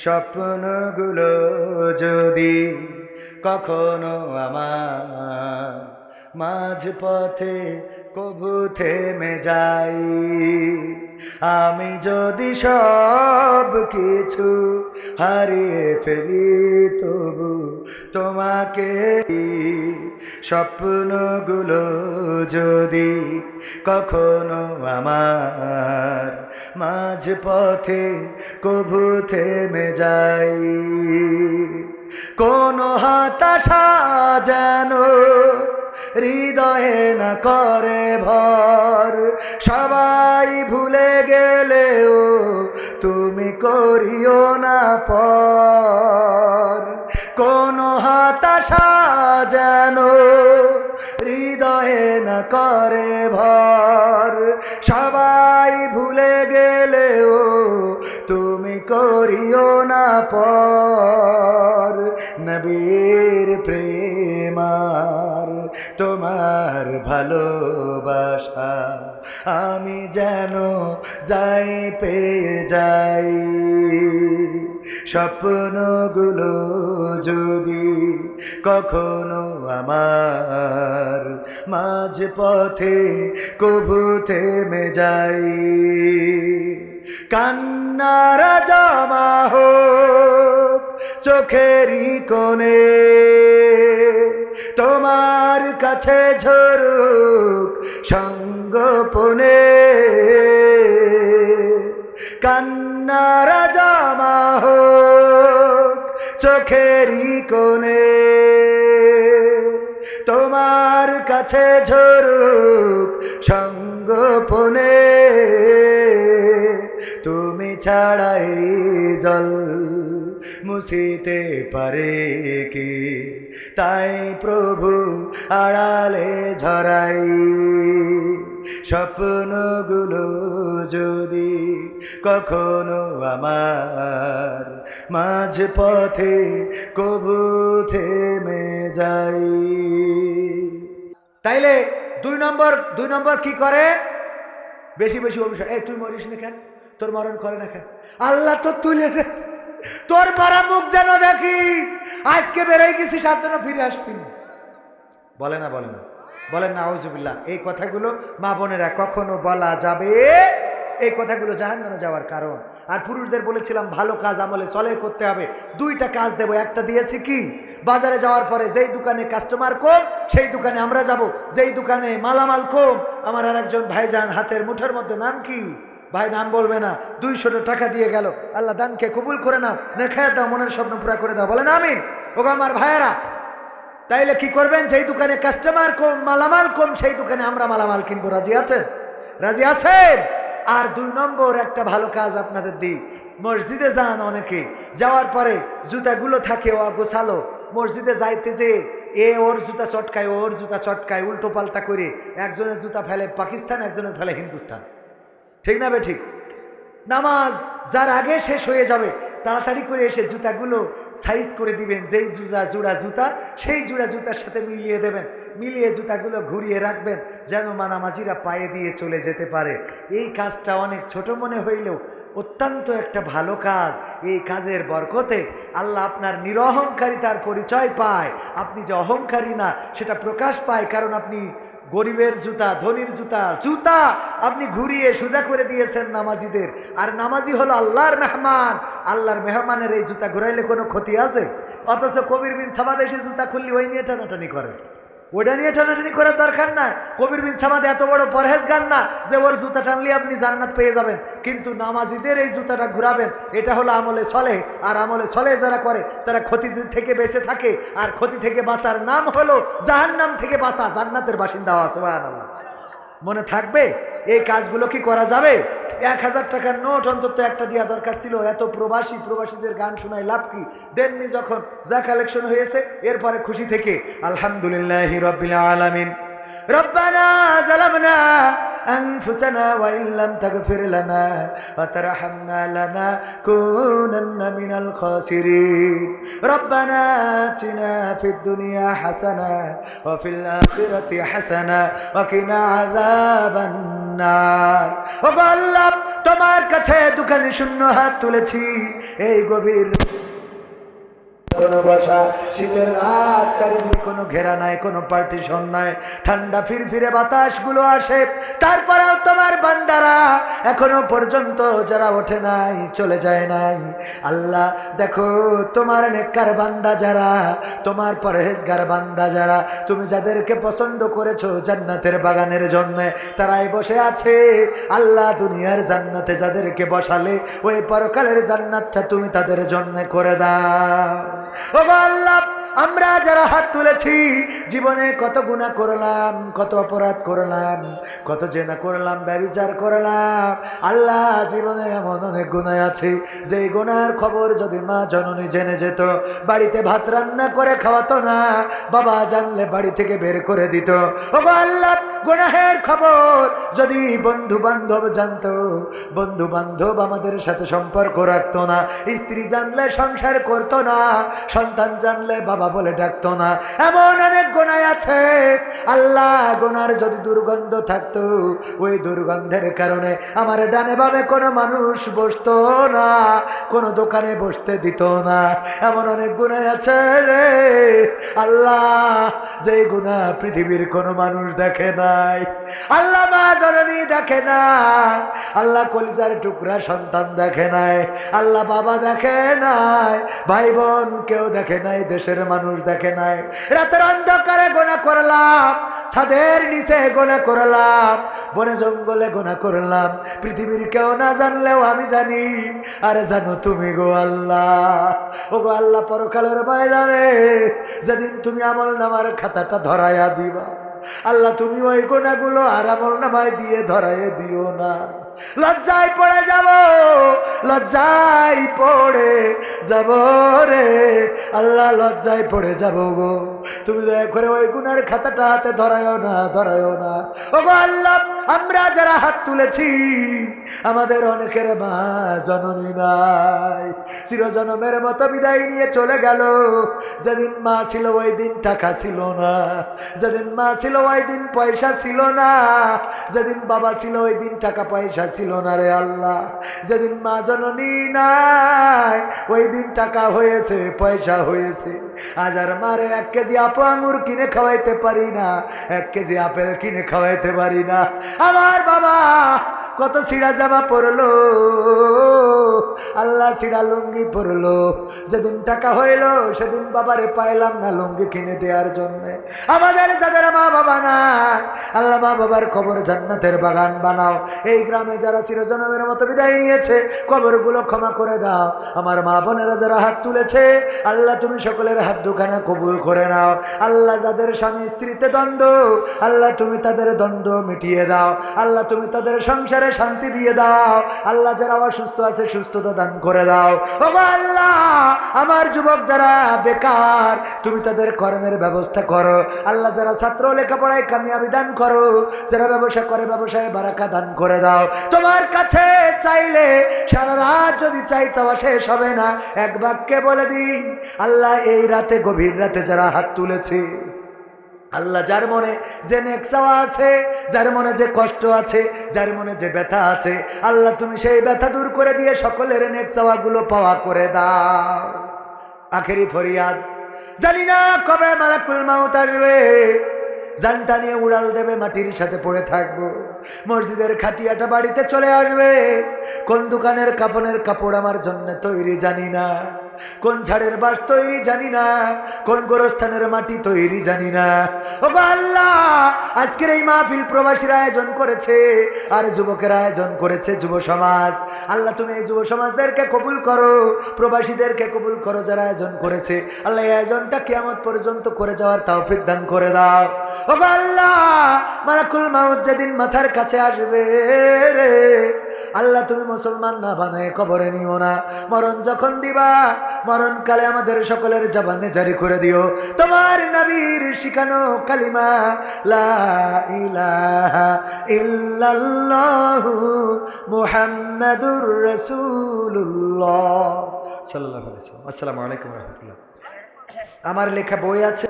স্বপ্নগুলো যদি কখনো আমার মাঝ পথে কবু থেমে যাই। আমি যদি সব কিছু হারিয়ে ফেলি, তবু তোমাকে স্বপ্নগুলো যদি কখনো আমার মাঝ পথে কবু থেমে যাই, কোন হতাশা যেন হৃদয়ে না করে ভর। সবাই ভুলে গেলেও তুমি করিও না পর। কোন হতাশা যেন হৃদয়ে না করে ভর। সবাই ভুলে গেলেও তুমি করিও না পর। নবীর প্রেমার তোমার ভালোবাসা, আমি যেন যাই পেয়ে যাই। স্বপ্নগুলো যদি কখনো আমার মাঝ পথে কভু থেমে যাই। কান্নারা জমা হোক চোখেরই কোণে তোমার কাছে ঝরুক সঙ্গোপনে। কান্নারা জমা হোক চোখেরই কোণে। তোমার কাছে ঝরুক সঙ্গোপনে। তুমি ছাড়াই জল মুছিতে পারে কি? তাই প্রভু আড়ালে ঝরাই। স্বপ্নগুলো যদি কখনো আমার মাঝ পথে কবু থেমে যাই তাইলে দুই নম্বর দুই নম্বর কি করে? বেশি বেশি অভিশাপ। এই, তুই মরিস না কেন? তোর মরণ করে না কেন? আল্লাহ তো তুলে তোর মারা মুখ যেন দেখি। আজকে বেরোয় গেছিস, আজ যেন ফিরে আসবি না। বলে না বলে না। বলেন না আউজুবিল্লাহ এই কথাগুলো মা বোনেরা কখনো বলা যাবে। এই কথাগুলো জাহান্নামে যাওয়ার কারণ। আর পুরুষদের বলেছিলাম, ভালো কাজ আমলে চলে করতে হবে। দুইটা কাজ দেবো। একটা দিয়েছি কি? বাজারে যাওয়ার পরে যেই দোকানে কাস্টমার কম, সেই দোকানে আমরা যাব। যেই দোকানে মালামাল কম, আমার আর একজন ভাইজান হাতের মুঠোর মধ্যে নাম কি? ভাই নাম বলবে না, দুইশোটা টাকা দিয়ে গেল। আল্লাহ দানকে কবুল করে নাও নেখায় দাও, মনের স্বপ্ন পুরা করে দাও। বলেন আমিন। ওগো আমার ভাইয়েরা, তাইলে কি করবেন? যেই দোকানে কাস্টমার কম, মালামাল কম, সেই দোকানে আমরা মালামাল কিনবো। রাজি আছেন? রাজি আছেন? আর দুই নম্বর একটা ভালো কাজ আপনাদের দিই। মসজিদে যান অনেকে। যাওয়ার পরে জুতাগুলো থাকে ও গোছালো। মসজিদে যাইতে যে এ ওর জুতা চটকায়, ওর জুতা চটকায় উল্টো পাল্টা করে একজনের জুতা ফেলে পাকিস্তান, একজনের ফেলে হিন্দুস্তান। ঠিক না ঠিক? নামাজ যার আগে শেষ হয়ে যাবে, তাড়াতাড়ি করে এসে জুতাগুলো সাইজ করে দিবেন, যেই জুতা জোড়া জুতা, সেই জোড়া জুতার সাথে মিলিয়ে দেবেন, মিলিয়ে জুতাগুলো ঘুরিয়ে রাখবেন, যেন মানামাজিরা পায়ে দিয়ে চলে যেতে পারে। এই কাজটা অনেক ছোট মনে হইলেও অত্যন্ত একটা ভালো কাজ। এই কাজের বরকতে আল্লাহ আপনার নিরহংকারিতার পরিচয় পায়। আপনি যে অহংকারী না, সেটা প্রকাশ পায়, কারণ আপনি গরিবের জুতা, ধনির জুতা জুতা আপনি ঘুরিয়ে সোজা করে দিয়েছেন নামাজিদের। আর নামাজি হলো আল্লাহর মেহমান। আল্লাহর মেহমানের এই জুতা ঘুরাইলে কোনো ক্ষতি আছে? অথচ কবির বিন সাবাদেশে জুতা খুললি, ওই নিয়ে টানাটানি করে। ওটা নিয়ে টানাটানি করার দরকার নাই। কবির বিন সামাদ এত বড় পরহেজ গান না যে ওর জুতা টানলে আপনি জান্নাত পেয়ে যাবেন। কিন্তু নামাজিদের এই জুতাটা ঘুরাবেন, এটা হলো আমলে চলে আর আমলে চলে যারা করে, তারা ক্ষতি থেকে বেঁচে থাকে, আর ক্ষতি থেকে বাঁচার নাম হলো জাহান্নাম থেকে বাঁচা, জান্নাতের বাসিন্দা হওয়া মনে থাকবে? এই কাজগুলো কি করা যাবে? এক হাজার টাকার নোট অন্তত একটা দেওয়া দরকার ছিল। এত প্রবাসী প্রবাসীদের গান শোনায় লাভ কি? দেননি যখন যা কালেকশন হয়েছে, এরপরে খুশি থেকে। আলহামদুলিল্লাহ রবিল আলমিন। রব্বানা জালামনা أنفسنا وإن لم تغفر لنا وترحمنا لنكونن من الخاسرين ربنا آتنا في الدنيا حسنة وفي الآخرة حسنة وقنا عذاب النار وقال তোমার কাছে দোকানে শূন্য হাত তুলেছি এই গভীর কোনো কোনো ঘেরা নাই, কোনো পার্টিশন নাই। ঠান্ডা ফিরফিরে বাতাসগুলো আসে। তারপরেও তোমার বান্দারা এখনও পর্যন্ত যারা ওঠে নাই, চলে যায় নাই। আল্লাহ, দেখো, তোমার নেককার বান্দা যারা, তোমার পরহেজগার বান্দা যারা, তুমি যাদেরকে পছন্দ করেছ জান্নাতের বাগানের জন্য, তারাই বসে আছে। আল্লাহ দুনিয়ার জান্নাতে যাদেরকে বসালে, ওই পরকালের জান্নাতটা তুমি তাদের জন্য করে দাও। ও আল্লাহ আমরা যারা হাত তুলেছি, জীবনে কত গুণা করলাম, কত অপরাধ করলাম, কত জেনা করলাম ব্যবিচার করলাম। আল্লাহ জীবনে এমন অনেক গুণায় আছে যে গুনার খবর যদি মা জননী জেনে যেত, বাড়িতে ভাত রান্না করে খাওয়াতো না, বাবা জানলে বাড়ি থেকে বের করে দিত। ও আল্লাহ, গুনাহের খবর যদি বন্ধু বান্ধব জানতো বন্ধু বান্ধব আমাদের সাথে সম্পর্ক রাখতো না, স্ত্রী জানলে সংসার করতো না, সন্তান জানলে বাবা বলে ডাকতো না। এমন অনেক গোনায় আছে। আল্লাহ গোনার যদি দুর্গন্ধ থাকতো, ওই দুর্গন্ধের কারণে আমার ডানে বামে কোনো মানুষ বসতো না, কোনো দোকানে বসতে দিত না। এমন অনেক গুণায় আছে রে। আল্লাহ যে গুণা পৃথিবীর কোনো মানুষ দেখে নাই, আল্লাহ মা জননী দেখে না আল্লাহ কলিজার টুকরা সন্তান দেখে নাই, আল্লাহ বাবা দেখে নাই, ভাই বোন কেউ দেখে নাই, দেশের মানুষ দেখে নাই। রাতের অন্ধকারে গোনা করলাম, ছাদের নিচে গোনা করলাম, বনে জঙ্গলে গোনা করলাম। পৃথিবীর কেউ না জানলেও আমি জানি, আরে জানো তুমি গো আল্লাহ। ও গো আল্লাহ পরকালের ময়দানে, যেদিন তুমি আমল নামার খাতাটা ধরাইয়া দিবা, আল্লাহ তুমি ওই গোনাগুলো আর আমল নামায় দিয়ে ধরাইয়ে দিও না। লজ্জায় পড়ে যাব লজ্জায় পড়ে যাব রে। আল্লাহ লজ্জায় পড়ে যাব গো। তুমি দয়া করে ওই গুনার খাতাটা হাতে ধরায়ও না ধরায়ও না। ও গো আল্লাহ, আমরা যারা হাত তুলেছি, আমাদের অনেকের মা জননী নাই। চিরজনমের মতো বিদায় নিয়ে চলে গেল। যেদিন মা ছিল, ওই দিন টাকা ছিল না। যেদিন মা ছিল, ওই দিন পয়সা ছিল না। যেদিন বাবা ছিল, ওই দিন টাকা পয়সা ছিল না রে আল্লাহ। যেদিন মা জননী নাই, ওই দিন টাকা হয়েছে, পয়সা হয়েছে। আজ আর মারে এক কেজি আপু আঙুর কিনে খাওয়াইতে পারি না, এক কেজি আপেল কিনে খাওয়াইতে পারি না। আমার বাবা কত সিঁড়া জামা পরলো। আল্লাহ সিঁড়া লুঙ্গি পরলো। যেদিন টাকা হইল, সেদিন বাবারে পাইলাম না লুঙ্গি কিনে দেওয়ার জন্য। আমাদের যাদের মা বাবা নাই, আল্লাহ মা বাবার খবর জান্নাতের বাগান বানাও। এই গ্রামে যারা চিরজনমের মতো বিদায় নিয়েছে, কবরগুলো ক্ষমা করে দাও। আমার মা বোনেরা যারা হাত তুলেছে, আল্লাহ তুমি সকলের হাত দুখানা কবুল করে নাও। আল্লাহ যাদের স্বামী স্ত্রীতে দ্বন্দ্ব, আল্লাহ তুমি তাদের দ্বন্দ্ব মিটিয়ে দাও। আল্লাহ তুমি তাদের সংসারে শান্তি দিয়ে দাও। আল্লাহ যারা অসুস্থ আছে, সুস্থতা দান করে দাও। আল্লাহ, আমার যুবক যারা বেকার, তুমি তাদের কর্মের ব্যবস্থা করো। আল্লাহ যারা ছাত্র, লেখাপড়ায় কামিয়াবি দান করো। যারা ব্যবসা করে, ব্যবসায় বারাকা দান করে দাও। তোমার কাছে চাইলে সারা রাত যদি চাই, চাওয়া শেষ হবে না। এক বাক্যে বলে দিই, আল্লাহ এই রাতে, গভীর রাতে যারা হাত তুলেছে আল্লাহ যার মনে যে নেকসাওয়া আছে, যার মনে যে কষ্ট আছে, যার মনে যে ব্যথা আছে, আল্লাহ তুমি সেই ব্যথা দূর করে দিয়ে সকলের নেকসাওয়াগুলো পাওয়া করে দাও। আখেরি ফরিয়াদ, জানি না কবে মালাকুল মাউত আসবে। জানটা নিয়ে উড়াল দেবে মাটির সাথে পড়ে থাকব। মসজিদের খাটিয়াটা বাড়িতে চলে আসবে। কোন দোকানের কাপনের কাপড় আমার জন্য তৈরি জানি না। কোন ঝাড়ের বাস তৈরি জানি না, কোন গোরস্থানের মাটি তৈরি জানি না। ও আল্লাহ, আজকের এই মাহফিল প্রবাসীর আয়োজন করেছে, আর যুবকের আয়োজন করেছে যুব সমাজ। আল্লাহ, তুমি এই যুব সমাজদেরকে কবুল করো, প্রবাসীদেরকে কবুল করো যারা আয়োজন করেছে। আল্লাহ, এই আয়োজনটা কিয়ামত পর্যন্ত করে যাওয়ার তৌফিক দান করে দাও। ও আল্লাহ, মালাকুল মাউত যেদিন মাথার কাছে আসবে রে, আল্লাহ, তুমি মুসলমান না বানায় কবরে নিও না। মরণ যখন দিবা মরণকালে আমাদের সকলের জবানে জারি করে দিও। তোমার নবীর শিখানো কালিমা, লা ইলাহা ইল্লাল্লাহু আসসালামু আলাইকুম রাহমাতুল্লাহ। আমার লেখা বই আছে।